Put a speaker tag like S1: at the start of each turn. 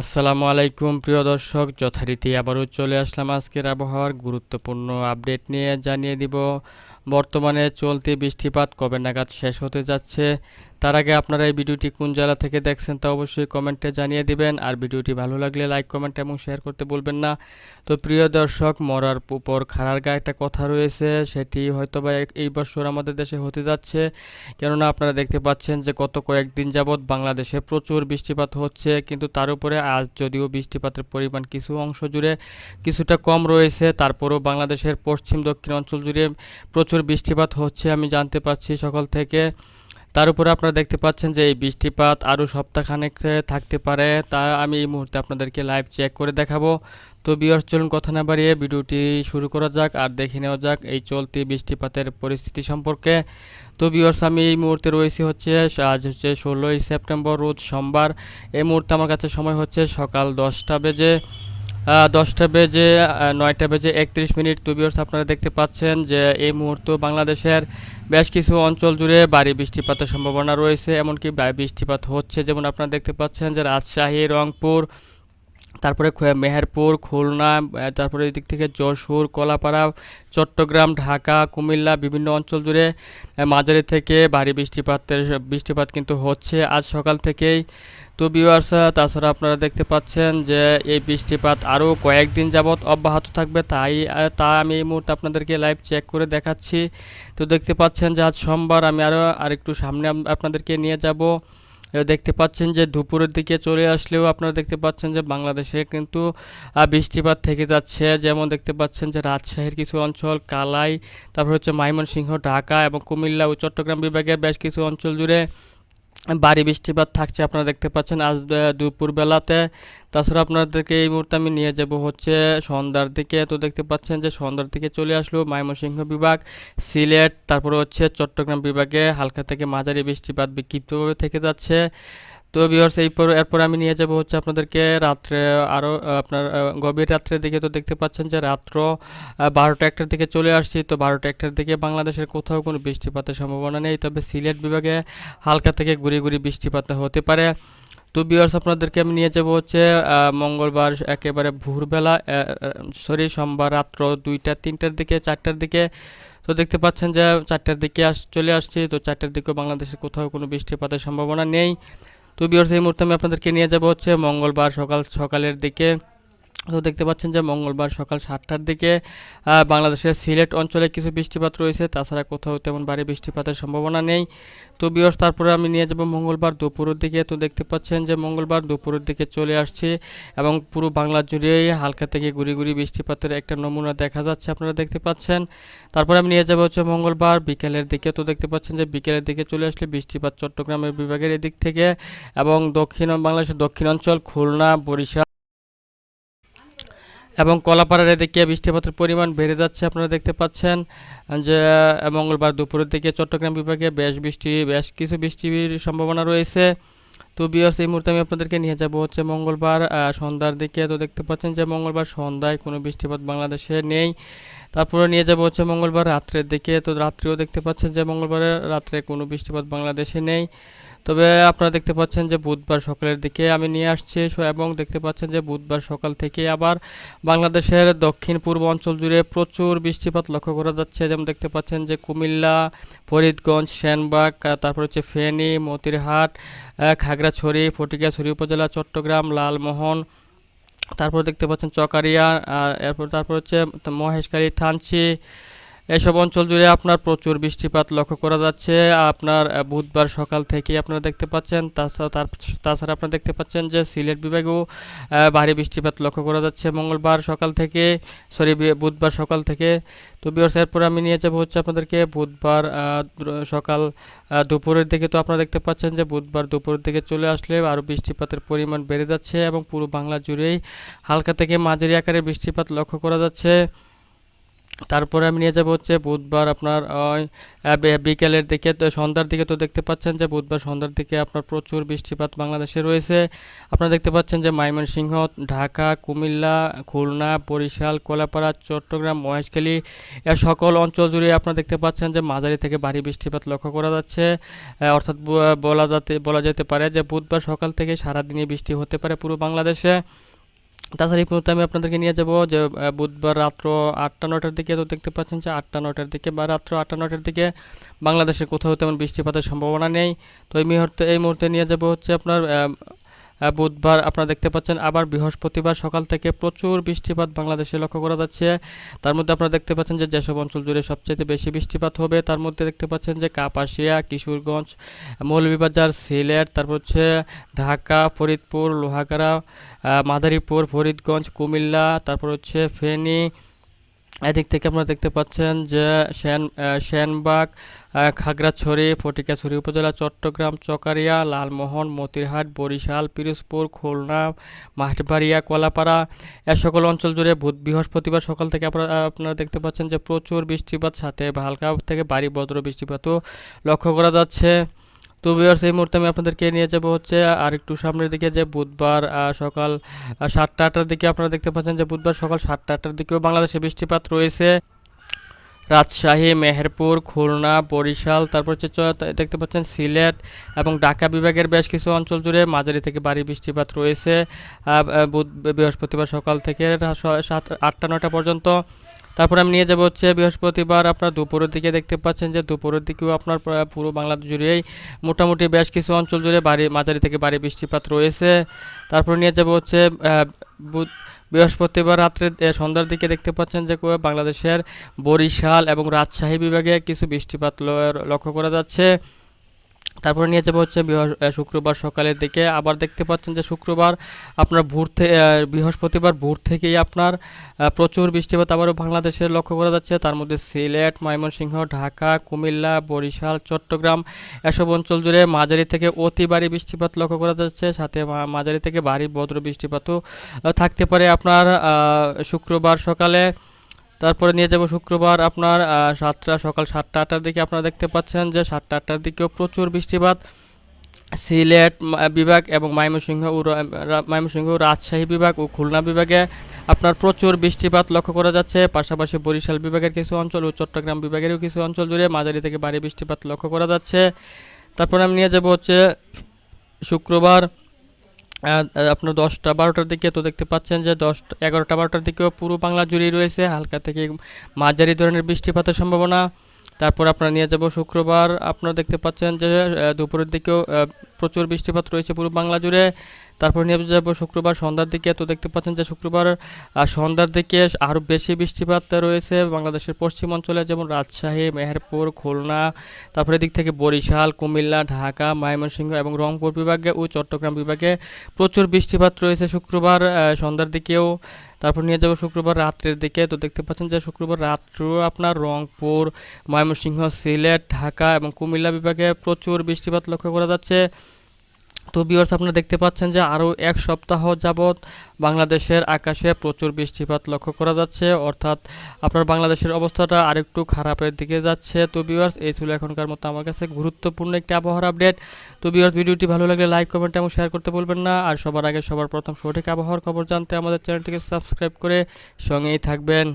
S1: আসসালামু আলাইকুম, প্রিয় দর্শক। যথারীতি আবারও চলে আসলাম আজকের আবহাওয়ার গুরুত্বপূর্ণ আপডেট নিয়ে। জানিয়ে দিব বর্তমানে চলতি বৃষ্টিপাত কবে নাগাদ শেষ হতে যাচ্ছে? তার আগে আপনারা এই ভিডিওটি কোন জেলা থেকে দেখছেন তা অবশ্যই কমেন্টে জানিয়ে দিবেন। আর ভিডিওটি ভালো লাগলে লাইক, কমেন্ট এবং শেয়ার করতে বলবেন না। তো প্রিয় দর্শক, মরার উপর খাড়ার গায়ে একটা কথা রয়েছে, সেটি হয়তো বা এই বছর আমাদের দেশে হতে যাচ্ছে। কেননা আপনারা দেখতে পাচ্ছেন যে গত কয়েকদিন যাবৎ বাংলাদেশে প্রচুর বৃষ্টিপাত হচ্ছে, কিন্তু তার উপরে আজ যদিও বৃষ্টিপাতের পরিমাণ কিছু অংশ জুড়ে কিছুটা কম রয়েছে, তারপরেও বাংলাদেশের পশ্চিম, দক্ষিণ অঞ্চল জুড়ে প্রচুর বৃষ্টিপাত হচ্ছে, আমি জানতে পারছি সকাল থেকে। তার উপরে আপনারা দেখতে পাচ্ছেন যে এই বৃষ্টিপাত আরও সপ্তাহখানেক থাকতে পারে, তা আমি এই মুহূর্তে আপনাদেরকে লাইভ চেক করে দেখাবো। তো বিয়ার্স চলুন কথা না বাড়িয়ে ভিডিওটি শুরু করা যাক আর দেখে নেওয়া যাক এই চলতি বৃষ্টিপাতের পরিস্থিতি সম্পর্কে। তো বিয়ার্স আমি এই মুহূর্তে রয়েছি হচ্ছে, আজ হচ্ছে ষোলোই সেপ্টেম্বর, রোজ সোমবার। এই মুহূর্তে আমার কাছে সময় হচ্ছে সকাল দশটা বেজে। দশটা বেজে নয়টা বেজে একত্রিশ মিনিট। ভিউয়ার্স আপনারা দেখতে পাচ্ছেন যে এই মুহূর্ত বাংলাদেশের বেশ কিছু অঞ্চল জুড়ে বাড়ি বৃষ্টিপাতের সম্ভাবনা রয়েছে, এমনকি বৃষ্টিপাত হচ্ছে। যেমন আপনারা দেখতে পাচ্ছেন যে রাজশাহী, রংপুর তারপরে মেহেরপুর, খুলনা তারপরে এদিক থেকে যশোর, কলাপাড়া, চট্টগ্রাম, ঢাকা, কুমিল্লা, বিভিন্ন অঞ্চল জুড়ে মাঝারি থেকে ভারী বৃষ্টিপাতের বৃষ্টিপাত কিন্তু হচ্ছে। আজ সকাল থেকেই তো ভিউয়ার্স তাছাড়া আপনারা দেখতে পাচ্ছেন যে এই বৃষ্টিপাত আরও কয়েকদিন যাবৎ অব্যাহত থাকবে তাই তা আমি এই মুহূর্তে আপনাদেরকে লাইভ চেক করে দেখাচ্ছি। তো দেখতে পাচ্ছেন যে আজ সোমবার আমি আরও আরেকটু সামনে আপনাদেরকে নিয়ে যাব। দেখতে পাচ্ছেন যে দুপুরের দিকে চলে আসলেও আপনারা দেখতে পাচ্ছেন যে বাংলাদেশে কিন্তু বৃষ্টিপাত থেকে যাচ্ছে। যেমন দেখতে পাচ্ছেন যে রাজশাহীর কিছু অঞ্চল, কালাই, তারপর হচ্ছে ময়মনসিংহ ঢাকা এবং কুমিল্লা ও চট্টগ্রাম বিভাগের বেশ কিছু অঞ্চল জুড়ে ভারী বৃষ্টিপাত থাকছে, আপনারা দেখতে পাচ্ছেন আজ দুপুরবেলাতে। তাছাড়া আপনাদেরকে এই মুহূর্তে আমি নিয়ে যাব হচ্ছে সন্ধ্যার দিকে। তো দেখতে পাচ্ছেন যে সন্ধ্যার দিকে চলে আসলো ময়মনসিংহ বিভাগ, সিলেট, তারপরে হচ্ছে চট্টগ্রাম বিভাগে হালকা থেকে মাঝারি বৃষ্টিপাত বিক্ষিপ্তভাবে থেকে যাচ্ছে। তো বিহার্স এরপর এরপর আমি নিয়ে যাব হচ্ছে আপনাদেরকে রাত্রে আরও আপনার গভীর রাত্রের দিকে তো দেখতে পাচ্ছেন যে রাত্র বারোটা একটার দিকে চলে আসছি। তো বারোটা একটার দিকে বাংলাদেশের কোথাও কোনো বৃষ্টিপাতের সম্ভাবনা নেই। তবে সিলেট বিভাগে হালকা থেকে গুড়ি গুড়ি বৃষ্টিপাত হতে পারে। তো বিয়ার্স আপনাদেরকে আমি নিয়ে যাব হচ্ছে মঙ্গলবার একেবারে ভোরবেলা সরি, সোমবার রাত্র দুইটা, তিনটার দিকে, চারটার দিকে। তো দেখতে পাচ্ছেন যে চারটার দিকে আস, চলে আসছি। তো চারটার দিকেও বাংলাদেশের কোথাও কোনো বৃষ্টিপাতের সম্ভাবনা নেই। তো বিয়ার্স এই মুহূর্তে আমি আপনাদেরকে নিয়ে যাব হচ্ছে মঙ্গলবার সকাল সকালের দিকে। তো দেখতে পাচ্ছেন যে মঙ্গলবার সকাল সাতটার দিকে বাংলাদেশের সিলেট অঞ্চলে কিছু বৃষ্টিপাত রয়েছে। তাছাড়া কোথাও তেমন ভারী বৃষ্টিপাতের সম্ভাবনা নেই। তো বিয়স তারপরে আমি নিয়ে যাব মঙ্গলবার দুপুরের দিকে। তো দেখতে পাচ্ছেন যে মঙ্গলবার দুপুরের দিকে চলে আসছে এবং পুরো বাংলা জুড়েই হালকা থেকে গুড়ি গুড়ি বৃষ্টিপাতের একটা নমুনা দেখা যাচ্ছে আপনারা দেখতে পাচ্ছেন। তারপরে আমি নিয়ে যাব হচ্ছে মঙ্গলবার বিকেলের দিকে। তো দেখতে পাচ্ছেন যে বিকেলের দিকে চলে আসলে বৃষ্টিপাত চট্টগ্রামের বিভাগের এদিক থেকে এবং দক্ষিণ বাংলাদেশের দক্ষিণাঞ্চল খুলনা, বরিশাল এবং কলাপাড়ার এদিকে বৃষ্টিপাতের পরিমাণ বেড়ে যাচ্ছে, আপনারা দেখতে পাচ্ছেন যে মঙ্গলবার দুপুরের দিকে চট্টগ্রাম বিভাগে বেশ বৃষ্টি, বেশ কিছু বৃষ্টির সম্ভাবনা রয়েছে। তো বিয়ার্স এই মুহূর্তে আমি আপনাদেরকে নিয়ে যাব হচ্ছে মঙ্গলবার সন্ধ্যার দিকে। তো দেখতে পাচ্ছেন যে, মঙ্গলবার সন্ধ্যায় কোনো বৃষ্টিপাত বাংলাদেশে নেই। তারপরে নিয়ে যাব হচ্ছে মঙ্গলবার রাত্রের দিকে। তো রাত্রেও দেখতে পাচ্ছেন যে মঙ্গলবার রাত্রে কোনো বৃষ্টিপাত বাংলাদেশে নেই। তবে আপনারা দেখতে পাচ্ছেন যে বুধবার সকালের দিকে আমি নিয়ে আসছি এবং দেখতে পাচ্ছেন যে বুধবার সকাল থেকে আবার বাংলাদেশের দক্ষিণ পূর্ব অঞ্চল জুড়ে প্রচুর বৃষ্টিপাত লক্ষ্য করা যাচ্ছে। যেমন দেখতে পাচ্ছেন যে কুমিল্লা, ফরিদগঞ্জ, সেনবাগ তারপর হচ্ছে ফেনী, মতিরহাট খাগড়াছড়ি, ফটিকাছড়ি উপজেলা, চট্টগ্রাম, লালমোহন, তারপর দেখতে পাচ্ছেন চকারিয়া এরপর তারপর হচ্ছে মহেশখালী, থানচি এসব অঞ্চল জুড়ে আপনার প্রচুর বৃষ্টিপাত লক্ষ্য করা যাচ্ছে। আপনার বুধবার সকাল থেকে আপনারা দেখতে পাচ্ছেন, তাছাড়া তাছাড়া আপনারা দেখতে পাচ্ছেন যে সিলেট বিভাগেও ভারী বৃষ্টিপাত লক্ষ্য করা যাচ্ছে। মঙ্গলবার সকাল থেকে, সরি বুধবার সকাল থেকে, তো বিয়ার্স এরপর আমি নিয়ে যাব হচ্ছে আপনাদেরকে বুধবার সকাল দুপুরের দিকে। তো আপনারা দেখতে পাচ্ছেন যে বুধবার দুপুরের দিকে চলে আসলে আরও বৃষ্টিপাতের পরিমাণ বেড়ে যাচ্ছে এবং পুরো বাংলা জুড়েই হালকা থেকে মাঝারি আকারে বৃষ্টিপাত লক্ষ্য করা যাচ্ছে। তারপরে আমি নিয়ে যাব হচ্ছে বুধবার আপনার বিকেলের দিকে। তো সন্ধ্যার দিকে তো দেখতে পাচ্ছেন যে বুধবার সন্ধ্যার দিকে আপনার প্রচুর বৃষ্টিপাত বাংলাদেশে রয়েছে। আপনারা দেখতে পাচ্ছেন যে ময়মনসিংহ, ঢাকা, কুমিল্লা, খুলনা, বরিশাল, কোলাপাড়া, চট্টগ্রাম, মহেশখালী সকল অঞ্চল জুড়ে আপনারা দেখতে পাচ্ছেন যে মাঝারি থেকে ভারী বৃষ্টিপাত লক্ষ্য করা যাচ্ছে। অর্থাৎ বলা যাতে, বলা যেতে পারে যে বুধবার সকাল থেকে সারাদিনই বৃষ্টি হতে পারে পুরো বাংলাদেশে। তাছাড়া এই মুহূর্তে আমি আপনাদেরকে নিয়ে যাব যে বুধবার রাত্র আটটা নটার দিকে তো দেখতে পাচ্ছেন যে আটটা নটার দিকে বা রাত্র আটটা নটার দিকে বাংলাদেশের কোথাও তেমন বৃষ্টিপাতের সম্ভাবনা নেই। তো এই মুহূর্তে এই মুহূর্তে নিয়ে যাব হচ্ছে আপনার বুধবার আপনারা দেখতে পাচ্ছেন, আবার বৃহস্পতিবার সকাল থেকে প্রচুর বৃষ্টিপাত বাংলাদেশে লক্ষ্য করা যাচ্ছে। তার মধ্যে আপনারা দেখতে পাচ্ছেন যে যেসব অঞ্চল জুড়ে সবচেয়ে বেশি বৃষ্টিপাত হবে, তার মধ্যে দেখতে পাচ্ছেন যে কাপাসিয়া, কিশোরগঞ্জ, মৌলভীবাজার, সিলেট, তারপর হচ্ছে ঢাকা, ফরিদপুর, লোহাগাড়া মাদারীপুর, ফরিদগঞ্জ, কুমিল্লা, তারপর হচ্ছে ফেনী এদিক থেকে আপনারা দেখতে পাচ্ছেন যে শ্যান শ্যানবাগ খাগড়াছড়ি, ফটিকাছড়ি উপজেলা, চট্টগ্রাম, চকারিয়া, লালমোহন, মতিরহাট, বরিশাল, পিরোজপুর, খুলনা, মাঠবাড়িয়া, কলাপাড়া এ সকল অঞ্চল জুড়ে বুধ, বৃহস্পতিবার সকাল থেকে আপনারা আপনারা দেখতে পাচ্ছেন যে প্রচুর বৃষ্টিপাত, সাথে হালকা থেকে ভারী বজ্র বৃষ্টিপাতও লক্ষ্য করা যাচ্ছে। তো ভিউয়ার্স এই মুহূর্তে আমি আপনাদেরকে নিয়ে যাব হচ্ছে, আর একটু সামনের দিকে যে বুধবার সকাল সাতটা আটটার দিকে আপনারা দেখতে পাচ্ছেন যে বুধবার সকাল সাতটা আটটার দিকেও বাংলাদেশে বৃষ্টিপাত রয়েছে। রাজশাহী, মেহেরপুর, খুলনা, বরিশাল, তারপর হচ্ছে দেখতে পাচ্ছেন সিলেট এবং ঢাকা বিভাগের বেশ কিছু অঞ্চল জুড়ে মাঝারি থেকে ভারী বৃষ্টিপাত রয়েছে। বৃহস্পতিবার সকাল থেকে সাত আটটা নটা পর্যন্ত তারপর আমি নিয়ে যাব হচ্ছে বৃহস্পতিবার। আপনার দুপুরের দিকে দেখতে পাচ্ছেন যে দুপুরের দিকেও আপনার পুরো বাংলাদেশ জুড়েই মোটামুটি বেশ কিছু অঞ্চল জুড়ে ভারী মাঝারি থেকে ভারী বৃষ্টিপাত রয়েছে। তারপর নিয়ে যাব হচ্ছে বৃহস্পতিবার রাত্রে সন্ধ্যার দিকে দেখতে পাচ্ছেন যে বাংলাদেশের বরিশাল এবং রাজশাহী বিভাগে কিছু বৃষ্টিপাত লক্ষ্য করা যাচ্ছে। তারপরে নিয়ে যাব হচ্ছে শুক্রবার সকালের দিকে। আবার দেখতে পাচ্ছেন যে শুক্রবার আপনার ভোর থেকে বৃহস্পতিবার ভোর থেকেই আপনার প্রচুর বৃষ্টিপাত আবারও বাংলাদেশে লক্ষ্য করা যাচ্ছে। তার মধ্যে সিলেট, ময়মনসিংহ, ঢাকা, কুমিল্লা, বরিশাল, চট্টগ্রাম এসব অঞ্চল জুড়ে মাঝারি থেকে অতি ভারী বৃষ্টিপাত লক্ষ্য করা যাচ্ছে। সাথে মাঝারি থেকে ভারী বজ্র বৃষ্টিপাতও থাকতে পারে আপনার শুক্রবার সকালে। তারপরে নিয়ে যাব শুক্রবার আপনার সাতটা, সকাল সাতটা আটটার দিকে আপনারা দেখতে পাচ্ছেন যে সাতটা আটটার দিকেও প্রচুর বৃষ্টিপাত। সিলেট বিভাগ এবং ময়মনসিংহ ময়মনসিংহ রাজশাহী বিভাগ ও খুলনা বিভাগে আপনার প্রচুর বৃষ্টিপাত লক্ষ্য করা যাচ্ছে। পাশাপাশি বরিশাল বিভাগের কিছু অঞ্চল ও চট্টগ্রাম বিভাগেরও কিছু অঞ্চল জুড়ে মাঝারি থেকে ভারী বৃষ্টিপাত লক্ষ্য করা যাচ্ছে। তারপর আমি নিয়ে যাব হচ্ছে শুক্রবার। আপনার দশটা বারোটার দিকে তো দেখতে পাচ্ছেন যে দশটা এগারোটা বারোটার দিকেও পুরো বাংলা জুড়েই রয়েছে। হালকা থেকে মাঝারি ধরনের বৃষ্টিপাতের সম্ভাবনা। তারপর আপনারা নিয়ে যাব শুক্রবার। আপনারা দেখতে পাচ্ছেন যে দুপুরের দিকেও প্রচুর বৃষ্টিপাত রয়েছে পুরো বাংলা জুড়ে। তারপর নিয়ে যাব শুক্রবার সন্ধ্যার দিকে। তো দেখতে পাচ্ছেন যে, শুক্রবার সন্ধ্যার দিকে আরও বেশি বৃষ্টিপাত রয়েছে বাংলাদেশের পশ্চিম অঞ্চলে, যেমন রাজশাহী, মেহেরপুর, খুলনা, তারপরে দিক থেকে বরিশাল, কুমিল্লা, ঢাকা, ময়মনসিংহ এবং রংপুর বিভাগে ও চট্টগ্রাম বিভাগে প্রচুর বৃষ্টিপাত রয়েছে শুক্রবার সন্ধ্যার দিকেও। তারপর নিয়ে যাব শুক্রবার রাত্রের দিকে। তো দেখতে পাচ্ছেন যে শুক্রবার রাত্রেও আপনার রংপুর, ময়মনসিংহ, সিলেট, ঢাকা এবং কুমিল্লা বিভাগে প্রচুর বৃষ্টিপাত লক্ষ্য করা যাচ্ছে। তো বিয়ার্স আপনারা দেখতে পাচ্ছেন যে আরও এক সপ্তাহ যাবৎ বাংলাদেশের আকাশে প্রচুর বৃষ্টিপাত লক্ষ্য করা যাচ্ছে। অর্থাৎ আপনার বাংলাদেশের অবস্থাটা আরেকটু খারাপের দিকে যাচ্ছে। তো বিয়ার্স এই ছিল এখনকার মতো আমার কাছে গুরুত্বপূর্ণ একটি আবহাওয়ার আপডেট তো বিয়ার্স ভিডিওটি ভালো লাগলে লাইক কমেন্ট এবং শেয়ার করতে বলবেন না। আর সবার আগে সবার প্রথম সঠিক আবহাওয়ার খবর জানতে আমাদের চ্যানেলটিকে সাবস্ক্রাইব করে সঙ্গেই থাকবেন।